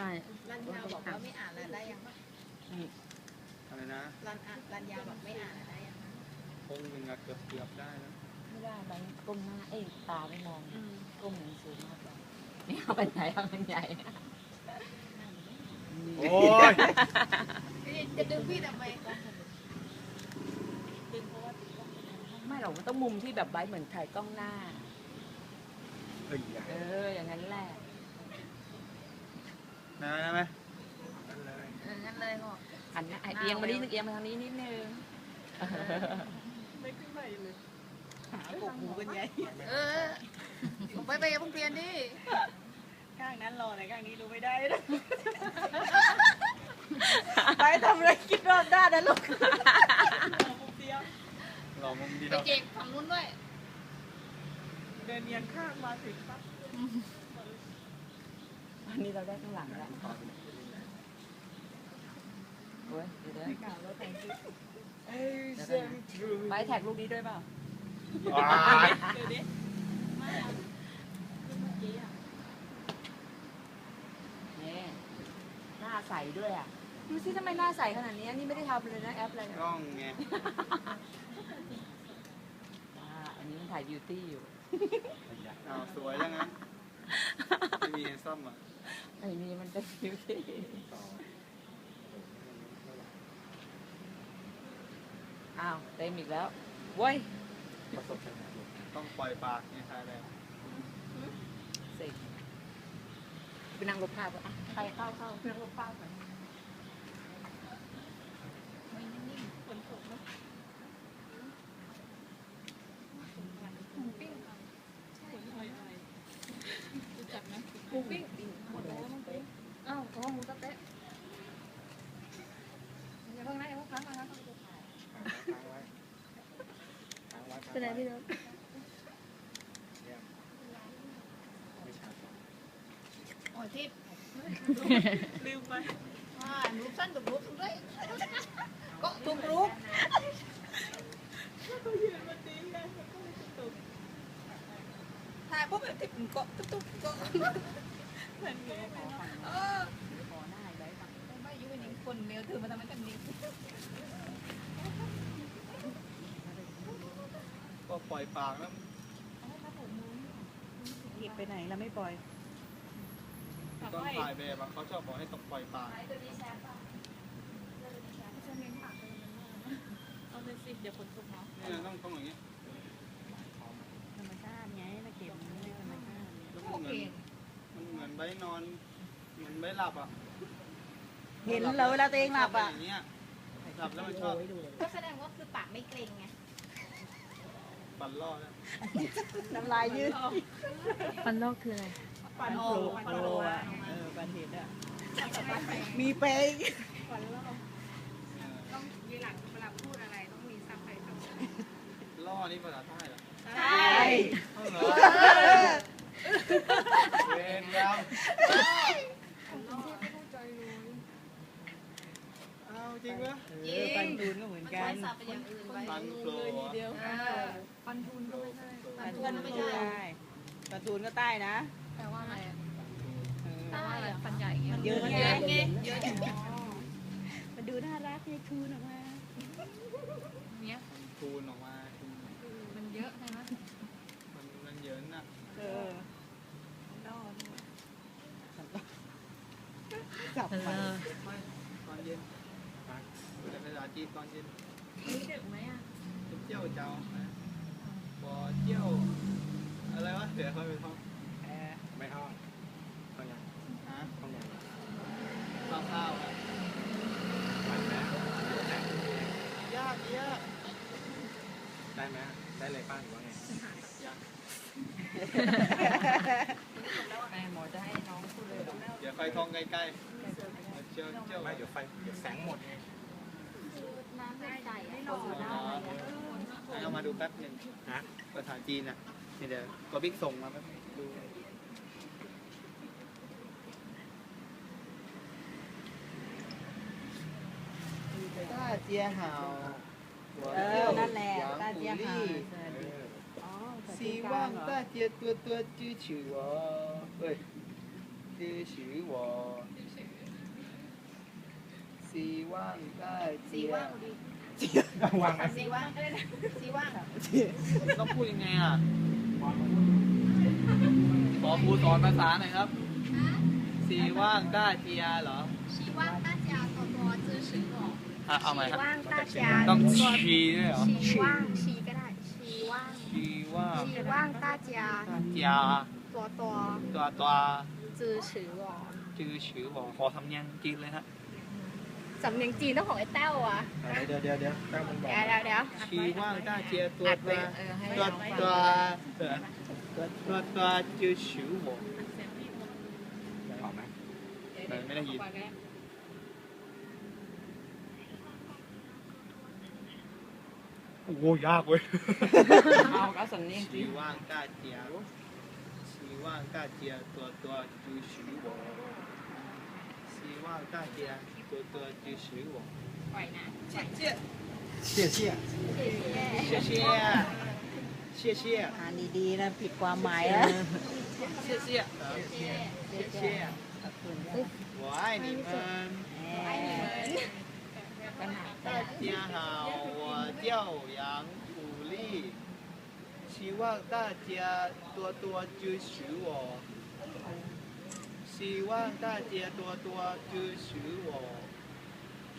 ได้รันยาวบอกว่าไม่อ่านแล้วได้ยังปะอะไรนะรันอ่านรันยาวบอกไม่อ่านแล้วได้ยังคงหนึ่งอะเกือบเกือบได้แล้วไม่ได้ใบก้มหน้าเอ้ยตาไม่มองก้มหนังสือมากกว่านี่เอาไปไหนเอาไปไหนโอ้ยเอ้ยจะดึงพี่ทำไมไม่หรอกมันต้องมุมที่แบบใบเหมือนถ่ายกล้องหน้า เอออย่างนั้นแหละ นะนะไหมเอองั้นเลยบอกหันหน้าเอียงมานิดนึงเอียงมาทางนี้นิดนึงหาปกหูกันใหญ่เออผมไปไปกับเพิ่งเรียนดิข้างนั้นรอไหนข้างนี้ดูไม่ได้นะไปทำอะไรคิดรอบด้านนะลูกมุมเดียวลองมุมดีไปเราเจกฝั่งนู้นด้วย เดินเนียงข้างมาถึงปั๊บ อันนี้เราได้ข้างหลังแล้วโอ้ยเดี๋ยวเดี๋ยวข่าวแล้วแต่งชุดใบแท็กลูกนี้ด้วยเปล่าว้ายเดี๋ยวดินี่หน้าใสด้วยอะดูสิทำไมหน้าใสขนาดนี้ นี่ไม่ได้ทำเลยนะ แอปอะไรเนี่ยกล้องไงอ่าอันนี้มันถ่ายบิวตี้อยู่อ้าวสวยยังไง ไม่มีซ่อมอะไอ้นี่มันเป็นบิวตี้อ้าวเต็มอีกแล้วเว้ยต้องปล่อยปากไงทายแล้วสิไปนั่งรถภาพก่อนอะใครเข้าเข้าไปนั่งรถภาพก่อนอ้าวของหมูสะเต๊ะอย่าเพิ่งนะอย่าเพิ่งพักนะ เป็นไรพี่น้องโอ้ยทิพย์ลืมไปว่าหนูสั้นถูกรูปถูกด้วยก็ถูกรูปเขายืนมาตีกันมันก็เลยตกถ่ายปุ๊บแบบทิพย์เกาะตุ๊บตุ๊บเกาะนั่นไงเออขอหน้าไอ้ไว้ก่อนไม่ยุ่งนี่คนเมลถือมาทำไมกันดี ก็ปล่อยปากแล้วหยิบไปไหนแล้วไม่ปล่อยต้องถ่ายแบบอะเขาชอบบอกให้ต้องปล่อยปากเอาเลยสิเดี๋ยวฝนตกเนาะนี่ต้องต้องอย่างนี้ธรรมชาติไงนะเก็บมันไม่ธรรมชาติแล้วโอมันเหเคมือนมันเหมือนใบนอนเหมือนใบหลับอะเห็นแล้วเวลาตัวเองหลับอะย่างเงี้ยหลับแล้วมันชอบก็แสดงว่าคือปากไม่เกร็งไง ปั่นล่อแล้วน้ำลายยืดฟันลอกคืออะไร ปันโผล่ปันโผล่อะเออปันเห็นอะมีเป๊กต้องมีหลังเวลาพูดอะไรต้องมีซับไตเติลล่อนี่ภาษาใต้เหรอใช่เอาเหรอเวรกรรมเอาจริงปะเออปันทูนก็เหมือนมันกัใช้นซับไปอย่างอื่นไว้ปันโปรอะเดียว ปัปันนทุทูนนไม่ไม่ใช่ใช่ปันทูนก็ใต้นะแปลว่าอะไรอะเออแปลว่าอะไรฟันใหญ่ไงเยอะไงเยอะไงเยอะไงมันดูน่ารักไงทูนออกมาเนี้ยมันคูณออกมามันเยอะใช่ไหมมันมันเหยินอะเออล่อด้วยจับไปไม่ตอนเย็นเป็นภาษาจีนตอนเย็นนี่ดึกไหมอะเจียวเจ้านะบอ เจียว อะไรวะเดี๋ยวค่อยไปท่องเออไม่ทอดข้าวยังฮะข้าวยังข้าวข้าวอะไหวไหมยากยากได้ไหมได้เลยป้าหรือว่าไงยากแม่หมอจะให้น้องพูดเลยเดี๋ยวค่อยท่องใกล้ๆเจียวเจียวไม่เดี๋ยวไฟเดี๋ยวแสงหมดไงน้ำไม่ใส่ให้อ๋เราอให้ เอามาดูแป๊บหนึ่งฮะภาษาจีนอะนี่เดี๋ยวก็บิ๊กส่งมาแป๊บดูต้าเจียเห่าเออนั่นแหละต้าเจียเห่าสีว่างต้าเจียตัวตัวจื้อฉิวเฮ้ยจื้อฉิวสีว่างต้าเจีย วางสีว่างสีว่างเหต้องพูดยังไงอะขอพูดสอนภาษาหน่อยครับ สีว่างได้เทียเหรอสีว่างได้เทียตัวตัวจื้อชิงออะเอาใหมครับสีว่างได้เทียต้องชีด้วยเหรอสีว่างชีก็ได้ชีว่างชีว่างชีว่างได้เจียเทียตัวตัวตัวตัวจื้อชิงอจื้อชิงอขอทำยังกินเลยฮะ สำเนียงจีนต้องของไอ้เต้าอะเดี๋ยวเดี๋ยวเดี๋ยวต้งมันบอกเดี๋ยวเดี๋ยวเดี๋ยวชีว่างต้าเจียตัวตัวตัวตัวตัวตัวจือชิวหงออกไหมไม่ได้ยินโอ้ยากเว้ยเอาก็สันนียงชีว่างต้าเจียชีว่างต้าเจียตัวตัวจือชิวหงชีว่างต้าเจีย 多多支持我，谢谢，เชี่ยเชี่ย 谢谢，谢谢， อ่านดีๆนะผิดความหมายแล้ว 谢谢，谢谢，我爱你们，大家好，我叫杨虎丽，希望大家多多支持我。 希望大家多多支持我，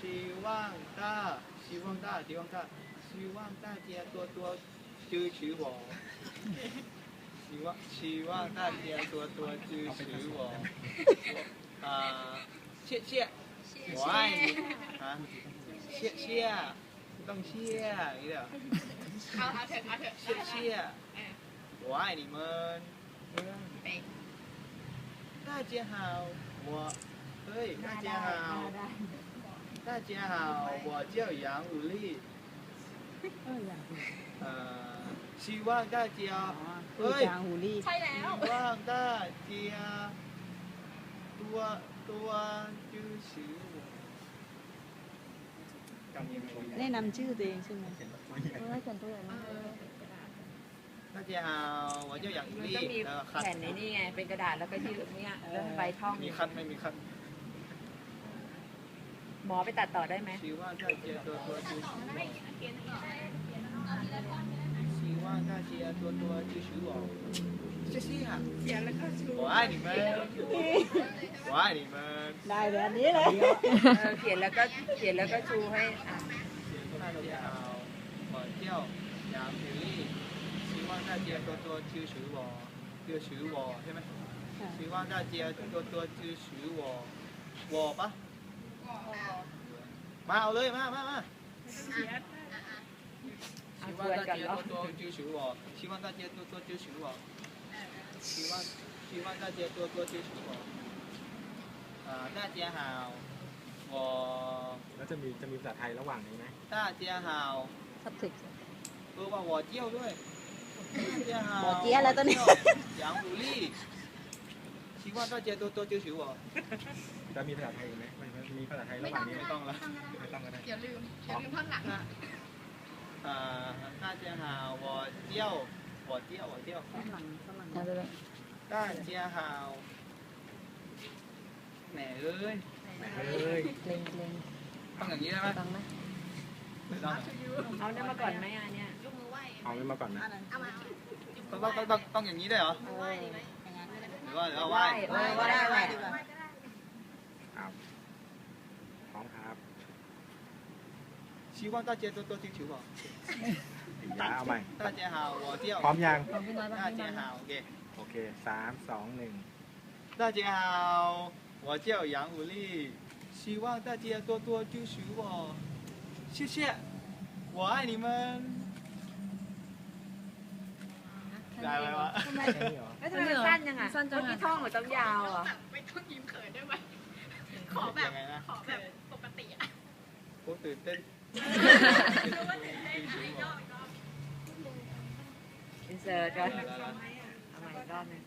希望大，希望大，希望大，希望大家多多支持我，希望希望大家多多支持我，啊、谢谢，我爱你啊，谢谢，ต้องเชี่ยอย่างนี้เหรอ เอาเอาเถอะเอาเถอะ 谢谢，我爱你们。 大家好，我，对，大家好，大家好，我叫杨武丽。呃，希望大家， คือจางหูรีบ ใช่แล้ว 希望大家多多支持我。 แนะนำชื่อตัวเองใช่ไหม 大家好，我叫杨武 มัน 丽 ก็มี แล้วก็คัด แผ่นในนี่ไง เป็นกระดาษแล้วก็ยืดเนี่ยแล้วใบท่อง มีคัดไหม่มีคัด หมอไปตัดต่อได้ไหม 希望大家多多支持我。希望大家多多支持我。谢谢啊！我爱你们，我爱你们。 ได้แบบนี้เลย เออเขียนแล้วก็เขียนแล้วก็ชูให้อ่ะ 大家好，我叫杨美丽，希望 ล 大家多多支持我，支持我，对吗？希望大家多多支持我，我吧。มาเอาเลยมามามา เอา 希 ช 望 วน 大 กัน 家 เนาะ 多多支持我，希望大家多多支持我，希望希望大家多多支持我。啊、大家好，我 แล้วจะมีจะมีภาษาไทยระหว่างนี้ไหม 大家好， สับถึก เออว่า我叫ด้วย หมดเจี๊ยแล้วตอนนี้ยางบุรีว่าถ้าเจอตัวตัวจิ๋วฉิวเหรอจะมีภาษาไทยไหมมีภาษาไทยระหว่างนี้ไม่ต้องและไม่ต้องก็ได้อย่าลืมอย่าลืมท่อนหลังอะอ่าน่าจะหาวอเจียววอเจียววอเจียวข้างหลังข้างหลังได้เจียหาวแหนเอ้ยแหนเอ้ยเล็งเล็งต้องอย่างนี้ได้ไหมต้องไหมเอาเนี่ยมาก่อนไหมอันเนี้ย เอาไม่มาก่อนนะ เอามา ต้องต้องต้องต้องต้องอย่างนี้ได้เหรอ ไหว้ดีไหม หรือว่าหรือว่าไหว้ เออว่าได้ไหว้ดีกว่า ครับพร้อมครับ 希望大家多多支持我。 อีกแล้วเอาใหม่ 大家好，我叫 พร้อมยัง 大家好，OK。 โอเคสามสองหนึ่ง 大家好，我叫杨武丽，希望大家多多支持我，谢谢，我爱你们。 ไไหมวะแล้วทำไมสั้นยังไงอะ เมื่อกี้ท่องเหมือนต้องยาวอะแบบไม่ต้องยิ้มเขินด้วยไหมขอแบบขอแบบปกติอ่นเต้นรู้ตื่นเต้นนอ็นเสิร์ตก่อนเอาใหม่อีกรอบนึง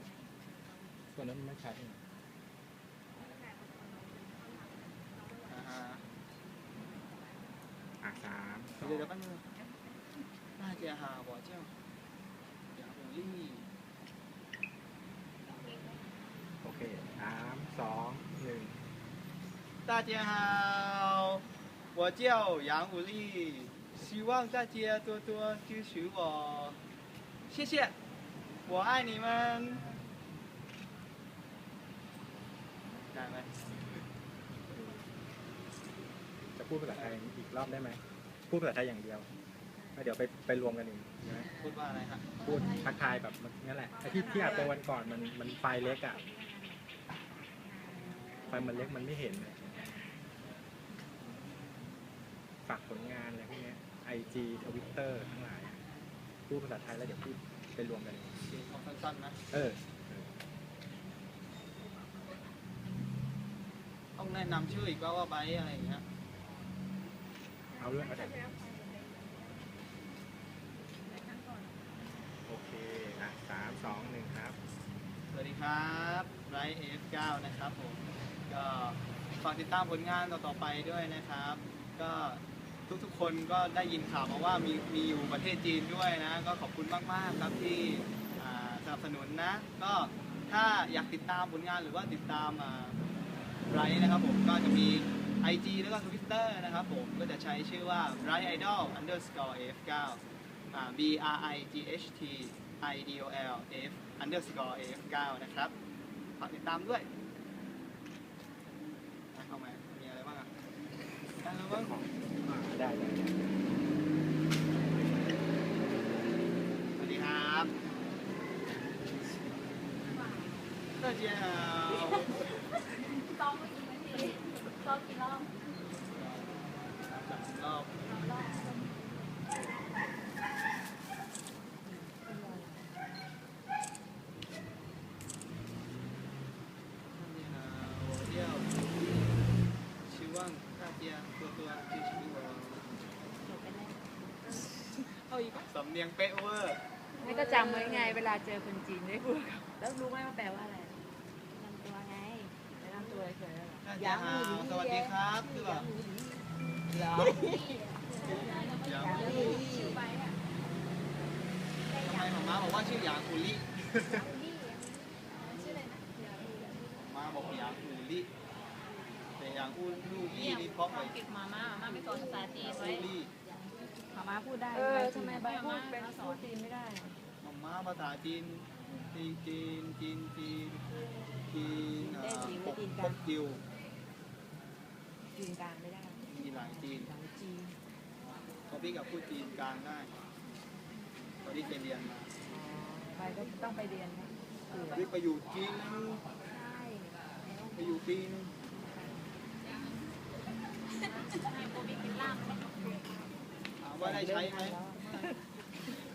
ตัวนั้นไม่ใช่อ่าฮะอะสามเดี๋ยวแป๊บนึงน่าจะหาบ่อเจ้า 丽。 โอเคสาม 大家好，我叫杨武力，希望大家多多支持我，谢谢，我爱你们。ได้ไหม จะพูดภาษาไทยอีกรอบได้ไหม พูดภาษาไทยอย่างเดียว แล้วเดี๋ยวไปไปรวมกันอีกใช่ไหมพูดว่าอะไรฮะพูดทักทายแบบนั่นแหละไอ้ที่ที่อัดไปวันก่อนมันมันไฟล์เล็กอะไฟล์มันเล็กมันไม่เห็นอะฝากผลงานอะไรพวกเนี้ไอจีทวิตเตอร์ทั้งหลายพูดภาษาไทยแล้วเดี๋ยวพูดไปรวมกันเองเอาสั้นๆนะ เออ ต้องแนะนำชื่ออีกว่าว่าไบร์ทอะไรอย่างเงี้ย เอาเรื่องก็ได้โอเคอะ สองหนึ่งครับ สวัสดีครับไรเอฟเก้านะครับผมก็ฝากติดตามผลงานต่อๆไปด้วยนะครับ ก็ทุกๆคนก็ได้ยินข่าวมาว่ามีมีอยู่ประเทศจีนด้วยนะ ก็ขอบคุณมากๆครับที่อ่าสนับสนุนนะ ก็ถ้าอยากติดตามผลงานหรือว่าติดตามไรนะครับผมก็จะมี IG แล้วก็ Twitter นะครับผมก็จะใช้ชื่อว่า Bright Idol underscore F9 อ่า B R I G H T idol f underscore f 9นะครับฝากติดตามด้วยเข้ามามีอะไรบ้างอะอะไรบ้างด้ได้สวัสดีครับสด้ไปกี่นาทีซ้อมกี่รอบ อีกสำเนียงเป๊ะเวอร์ไม่ก็จำไว้ไง เวลาเจอคนจีนได้พูดกัแล้วรู้ไหมว่าแปลว่าอะไรนำตัวไงแนนำตัวเฉยๆยังหูสวัสดีครับคือแบบยังยังทำไมหมาม้าบอกว่าชื่อยังอุลิมาบอกยางอุลิแต่ยางอุลูลี่นี่เพราะไปเก็บมาม่ามาม่าไปสอนภาษาจีนไว้ มามาพูดได้เออทำไมใบพูดเป็นพูดจีนไม่ได้อะหมาม้าภาษาจีนจีนจีนจีนจีนจีนเอ่อปกปกกิวจีนกลางไม่ได้มีหลายจีนหลังจีนเพราะพี่กับพูดจีนกลางได้ตอนที่ไปเรียนมาอ๋อไปก็ต้องไปเรียนนะเผื่อพี่ไปอยู่จีนใช่ไปอยู่จีนถาม ว่าได้ใช้ไหม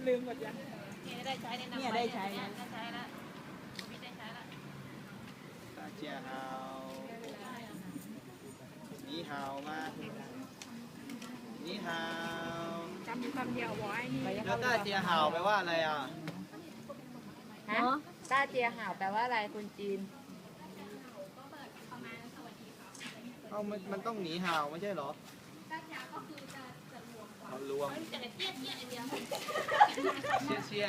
ลืมหมดยังเนี่ยได้ใช้ในนี่ยได้ใช้ได้ใช้แล้วพี่ได้ใช้แล้วตาเจียฮาวนี่ฮามานี่ฮาจำอยู่คำเดียวไว้แล้วตาเจียฮาแปลว่าอะไรอะฮะตาเจียฮาแปลว่าอะไรคุณจีนเอามันมันต้องหนีเฮาไม่ใช่เหรอ รวมจะได้เตี้ยเตี้ยไอเดียวเชี่ยเชี่ย